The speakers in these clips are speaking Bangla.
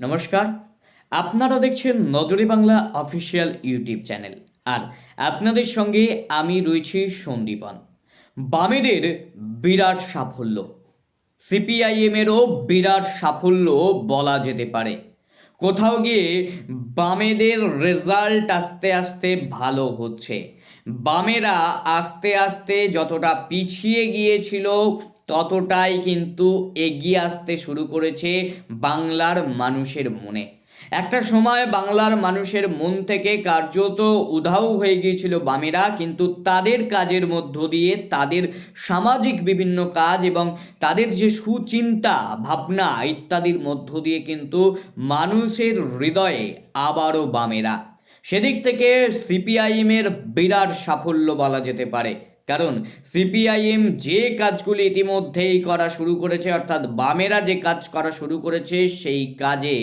নমস্কার। আপনারা দেখছেন নজরে বাংলা অফিসিয়াল ইউটিউব চ্যানেল। আর আপনাদের সঙ্গে আমি রয়েছি সন্দীপন। বামেদের বিরাট সাফল্য। সিপিআইএমেরও বিরাট সাফল্য বলা যেতে পারে। কোথাও গিয়ে বামেদের রেজাল্ট আস্তে আস্তে ভালো হচ্ছে। বামেরা আস্তে আস্তে যতটা পিছিয়ে গিয়েছিল ততটাই কিন্তু এগিয়ে আসতে শুরু করেছে বাংলার মানুষের মনে। একটা সময় বাংলার মানুষের মন থেকে কার্যত উধাও হয়ে গিয়েছিল বামেরা, কিন্তু তাদের কাজের মধ্য দিয়ে তাদের সামাজিক বিভিন্ন কাজ এবং তাদের যে সুচিন্তা, ভাবনা ইত্যাদির মধ্য দিয়ে কিন্তু মানুষের হৃদয়ে আবারও বামেরা। সেদিক থেকে সিপিআইএমের বিরাট সাফল্য বলা যেতে পারে। কারণ সিপিআইএম যে কাজগুলি ইতিমধ্যেই করা শুরু করেছে, অর্থাৎ বামেরা যে কাজ করা শুরু করেছে, সেই কাজে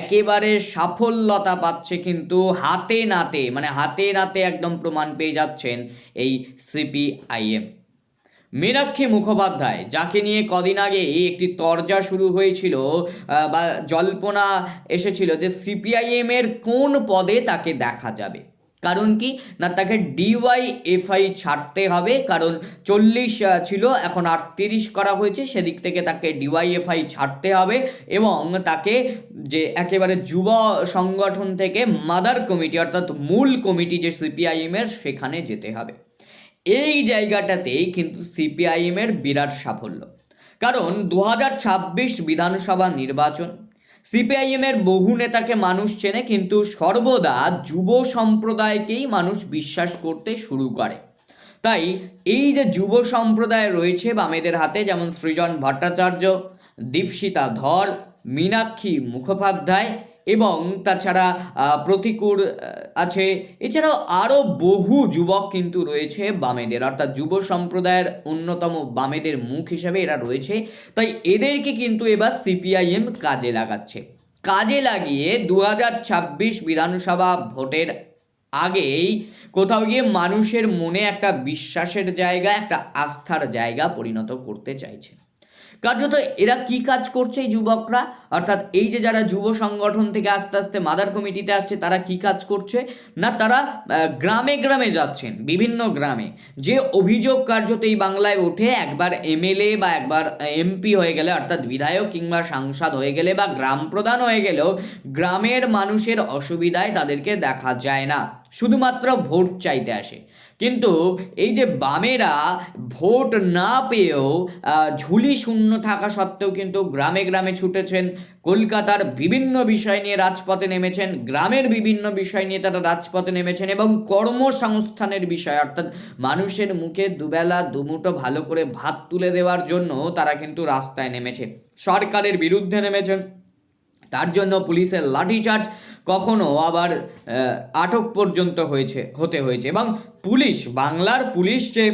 একেবারে সাফল্যতা পাচ্ছে কিন্তু হাতে নাতে মানে হাতে নাতে একদম প্রমাণ পেয়ে যাচ্ছেন এই সিপিআইএম। মীনাক্ষী মুখোপাধ্যায়, যাকে নিয়ে কদিন আগে একটি তরজা শুরু হয়েছিল বা জল্পনা এসেছিল যে সিপিআইএম এর কোন পদে তাকে দেখা যাবে। কারণ কি? না, তাকে ডিওয়াই এফআই ছাড়তে হবে, কারণ চল্লিশ ছিল, এখন আটত্রিশ করা হয়েছে, সেদিক থেকে তাকে ডিওয়াইএফআই ছাড়তে হবে এবং তাকে যে একেবারে যুব সংগঠন থেকে মাদার কমিটি অর্থাৎ মূল কমিটি যে সিপিআইএমের সেখানে যেতে হবে। এই জায়গাটাতেই কিন্তু সিপিআইএমের বিরাট সাফল্য। কারণ দু হাজার ছাব্বিশ বিধানসভা নির্বাচন সিপিআইএমের বহু নেতাকে মানুষ চেনে, কিন্তু সর্বদা যুব সম্প্রদায়কেই মানুষ বিশ্বাস করতে শুরু করে। তাই এই যে যুব সম্প্রদায় রয়েছে বামেদের হাতে, যেমন সৃজন ভট্টাচার্য, দীপশিতা ধর, মীনাক্ষী মুখোপাধ্যায় এবং তাছাড়া প্রতিকূর আছে। এছাড়াও আরও বহু যুবক কিন্তু রয়েছে বামেদের। অর্থাৎ যুব সম্প্রদায়ের অন্যতম বামেদের মুখ হিসেবে এরা রয়েছে। তাই এদেরকে কিন্তু এবার সিপিআইএম কাজে লাগাচ্ছে। কাজে লাগিয়ে দু হাজার ছাব্বিশ বিধানসভা ভোটের আগেই কোথাও গিয়ে মানুষের মনে একটা বিশ্বাসের জায়গা, একটা আস্থার জায়গা পরিণত করতে চাইছে। কার্যত এরা কি কাজ করছে এই যুবকরা? অর্থাৎ এই যে যারা যুব সংগঠন থেকে আস্তে আস্তে মাদার কমিটিতে আসছে, তারা কি কাজ করছে? না, তারা গ্রামে গ্রামে যাচ্ছেন, বিভিন্ন গ্রামে। যে অভিযোগ কার্যত এই বাংলায় ওঠে, একবার এমএলএ বা একবার এমপি হয়ে গেলে, অর্থাৎ বিধায়ক কিংবা সাংসদ হয়ে গেলে বা গ্রাম প্রধান হয়ে গেলেও, গ্রামের মানুষের অসুবিধায় তাদেরকে দেখা যায় না। শুধুমাত্র ভোট চাইতে আসে। কিন্তু এই যে বামেরা ভোট না পেয়েও ঝুলি শূন্য থাকা সত্ত্বেও কিন্তু গ্রামে গ্রামে ছুটেছেন। কলকাতার বিভিন্ন বিষয় নিয়ে রাজপথে নেমেছেন। গ্রামের বিভিন্ন বিষয় নিয়ে তারা রাজপথে নেমেছেন এবং কর্মসংস্থানের বিষয়, অর্থাৎ মানুষের মুখে দুবেলা দুমুটো ভালো করে ভাত তুলে দেওয়ার জন্য তারা কিন্তু রাস্তায় নেমেছে। সরকারের বিরুদ্ধে নেমেছেন। তার জন্য পুলিশের লাঠিচার্জ কখনো আবার আটক পর্যন্ত হয়েছে, হতে হয়েছে এবং পুলিশ, বাংলার পুলিশ যে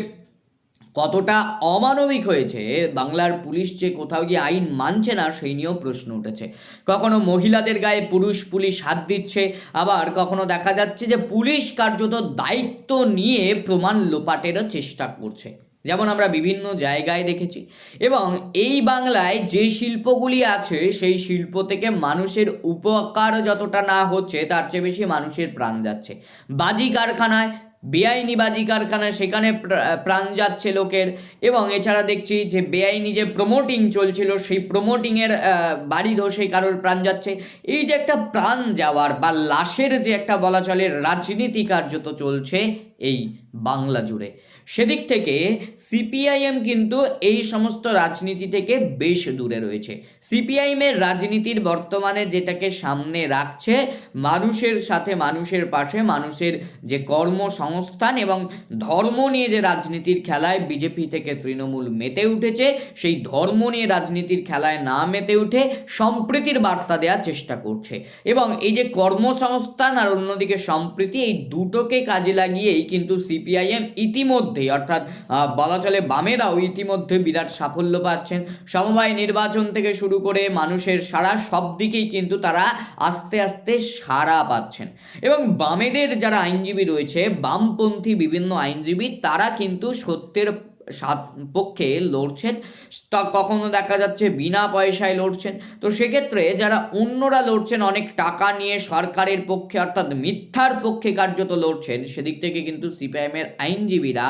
কতটা অমানবিক হয়েছে, বাংলার পুলিশ যে কোথাও গিয়ে আইন মানছে না, সেই নিয়েও প্রশ্ন উঠেছে। কখনো মহিলাদের গায়ে পুরুষ পুলিশ হাত দিচ্ছে, আবার কখনো দেখা যাচ্ছে যে পুলিশ কার্যত দায়িত্ব নিয়ে প্রমাণ লোপাটেরও চেষ্টা করছে। যেমন আমরা বিভিন্ন জায়গায় দেখেছি। এবং এই বাংলায় যে শিল্পগুলি আছে, সেই শিল্প থেকে মানুষের উপকার যতটা না হচ্ছে, তার চেয়ে বেশি মানুষের প্রাণ যাচ্ছে। বাজি কারখানায়, বেআইনি বাজি কারখানা সেখানে প্রা- প্রাণ যাচ্ছে লোকের। এবং এছাড়া দেখছি যে বেআইনি যে প্রমোটিং চলছিল, সেই প্রমোটিংয়ের বাড়ি ধসে কারোর প্রাণ যাচ্ছে। এই যে একটা প্রাণ যাওয়ার বা লাশের যে একটা বলা চলে রাজনীতি কার্যত চলছে এই বাংলা জুড়ে। সেদিক থেকে সিপিআইএম কিন্তু এই সমস্ত রাজনীতি থেকে বেশ দূরে রয়েছে। সিপিআইএমের রাজনীতির বর্তমানে যেটাকে সামনে রাখছে, মানুষের সাথে মানুষের পাশে, মানুষের যে কর্মসংস্থান এবং ধর্ম নিয়ে যে রাজনীতির খেলায় বিজেপি থেকে তৃণমূল মেতে উঠেছে, সেই ধর্ম নিয়ে রাজনীতির খেলায় না মেতে উঠে সম্প্রীতির বার্তা দেওয়ার চেষ্টা করছে। এবং এই যে কর্মসংস্থান আর অন্যদিকে সম্প্রীতি, এই দুটোকে কাজে লাগিয়েই কিন্তু সিপিআইএম ইতিমধ্যেই অর্থাৎ বলা চলে বামেরাও ইতিমধ্যে বিরাট সাফল্য পাচ্ছেন। সমবায় নির্বাচন থেকে শুরু করে মানুষের সারা সব দিকেই কিন্তু তারা আস্তে আস্তে সাড়া পাচ্ছেন। এবং বামেদের যারা আইনজীবী রয়েছে, বামপন্থী বিভিন্ন আইনজীবী, তারা কিন্তু সত্যের সাত- পক্ষে লড়ছেন। তা কখনো দেখা যাচ্ছে বিনা পয়সায় লড়ছেন। তো সেক্ষেত্রে যারা অন্যরা লড়ছেন, অনেক টাকা নিয়ে সরকারের পক্ষে অর্থাৎ মিথ্যার পক্ষে কার্যত লড়ছেন, সেদিক থেকে কিন্তু সিপিআইএমের আইনজীবীরা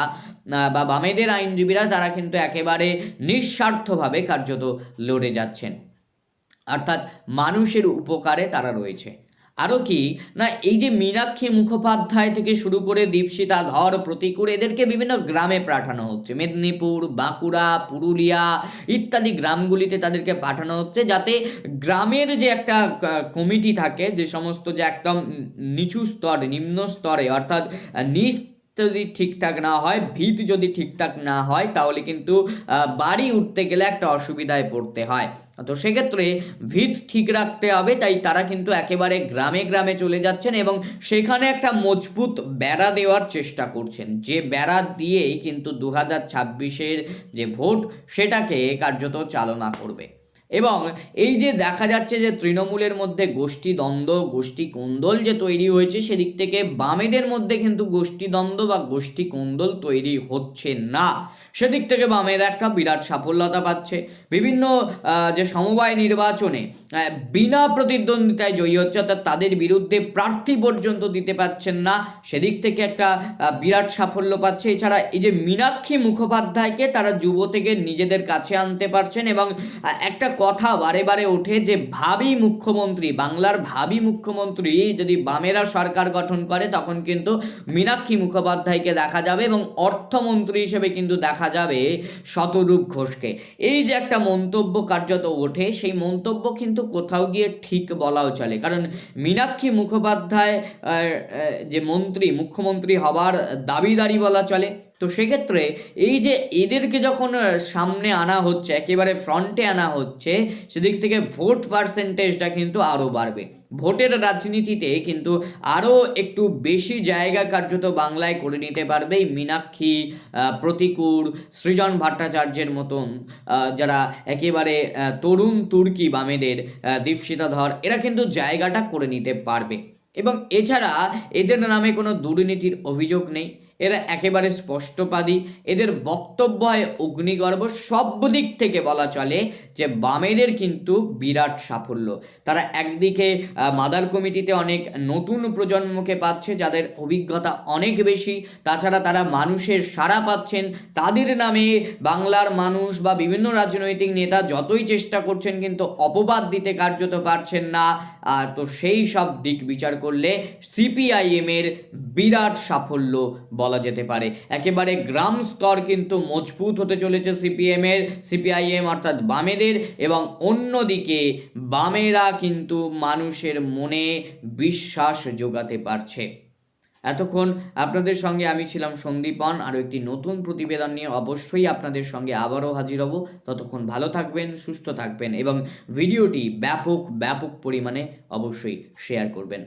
বা বামেদের আইনজীবীরা, তারা কিন্তু একেবারে নিঃস্বার্থভাবে কার্যত লড়ে যাচ্ছেন। অর্থাৎ মানুষের উপকারে তারা রয়েছে। আরও কি? না, এই যে মীনাক্ষী মুখোপাধ্যায় থেকে শুরু করে দীপশিতা ধর প্রতিকূর এদেরকে বিভিন্ন গ্রামে পাঠানো হচ্ছে। মেদিনীপুর, বাঁকুড়া, পুরুলিয়া ইত্যাদি গ্রামগুলিতে তাদেরকে পাঠানো হচ্ছে যাতে গ্রামের যে একটা কমিটি থাকে, যে সমস্ত যে একদম নিচু স্তরে, নিম্ন স্তরে, অর্থাৎ নিচ যদি ঠিকঠাক না হয়, ভিত যদি ঠিকঠাক না হয়, তাহলে কিন্তু বাড়ি উঠতে গেলে একটা অসুবিধায় পড়তে হয়। তো সেক্ষেত্রে ভিত ঠিক রাখতে হবে, তাই তারা কিন্তু একেবারে গ্রামে গ্রামে চলে যাচ্ছেন এবং সেখানে একটা মজবুত বেড়া দেওয়ার চেষ্টা করছেন। যে বেড়া দিয়েই কিন্তু দু হাজার যে ভোট, সেটাকে কার্যত চালনা করবে। এবং এই যে দেখা যাচ্ছে যে তৃণমূলের মধ্যে গোষ্ঠী দ্বন্দ্ব, গোষ্ঠী কোন্দল যে তৈরি হয়েছে সেদিক থেকে বামেদের মধ্যে কিন্তু গোষ্ঠী দ্বন্দ্ব বা গোষ্ঠী কোন্দল তৈরি হচ্ছে না। সেদিক থেকে বামের একটা বিরাট সাফল্যতা পাচ্ছে। বিভিন্ন যে সমবায় নির্বাচনে বিনা প্রতিদ্বন্দ্বিতায় জয়ী হচ্ছে, অর্থাৎ তাদের বিরুদ্ধে প্রার্থী পর্যন্ত দিতে পাচ্ছেন না, সেদিক থেকে একটা বিরাট সাফল্য পাচ্ছে। এছাড়া এই যে মীনাক্ষী মুখোপাধ্যায়কে তারা যুব থেকে নিজেদের কাছে আনতে পারছেন এবং একটা কথা বারে বারে ওঠে যে ভাবি মুখ্যমন্ত্রী, বাংলার ভাবি মুখ্যমন্ত্রী যদি বামেরা সরকার গঠন করে, তখন কিন্তু মীনাক্ষী মুখোপাধ্যায়কে দেখা যাবে এবং অর্থমন্ত্রী হিসেবে কিন্তু দেখা যাবে শতরূপ ঘোষকে। এই যে একটা মন্তব্য কার্যত ওঠে, সেই মন্তব্য কিন্তু কোথাও গিয়ে ঠিক বলাও চলে। কারণ মীনাক্ষী মুখোপাধ্যায় যে মন্ত্রী, মুখ্যমন্ত্রী হবার দাবিদারি বলা চলে। তো সেক্ষেত্রে এই যে এদেরকে যখন সামনে আনা হচ্ছে, একেবারে ফ্রন্টে আনা হচ্ছে, সেদিক থেকে ভোট পার্সেন্টেজটা কিন্তু আরও বাড়বে। ভোটের রাজনীতিতে কিন্তু আরও একটু বেশি জায়গা কার্যত বাংলায় করে নিতে পারবে মীনাক্ষী প্রতিকূর, সৃজন ভট্টাচার্যের মতন যারা একেবারে তরুণ তুর্কি বামেদের দীপশিতা ধর এরা কিন্তু জায়গাটা করে নিতে পারবে। এবং এছাড়া এদের নামে কোনো দুর্নীতির অভিযোগ নেই। এরা একেবারে স্পষ্টবাদী। এদের বক্তব্য হয় অগ্নিগর্ভ। সব দিক থেকে বলা চলে যে বামেদের কিন্তু বিরাট সাফল্য। তারা একদিকে মাদার কমিটিতে অনেক নতুন প্রজন্মকে পাচ্ছে, যাদের অভিজ্ঞতা অনেক বেশি। তাছাড়া তারা মানুষের সাড়া পাচ্ছেন। তাদের নামে বাংলার মানুষ বা বিভিন্ন রাজনৈতিক নেতা যতই চেষ্টা করছেন, কিন্তু অপবাদ দিতে কার্যত পারছেন না। আর তো সেই সব দিক বিচার করলে সিপিআইএমের বিরাট সাফল্য বলা যেতে পারে। একেবারে গ্রাম স্তর কিন্তু মজবুত হতে চলেছে সিপিএম এর, সিপিআইএম অর্থাৎ বামেদের এবং অন্যদিকে বামেরা কিন্তু মানুষের মনে বিশ্বাস যোগাতে পারছে। এতক্ষণ আপনাদের সঙ্গে আমি ছিলাম সন্দীপন, আরও একটি নতুন প্রতিবেদন নিয়ে অবশ্যই আপনাদের সঙ্গে আবারও হাজির হব। ততক্ষণ ভালো থাকবেন, সুস্থ থাকবেন এবং ভিডিওটি ব্যাপক ব্যাপক পরিমাণে অবশ্যই শেয়ার করবেন।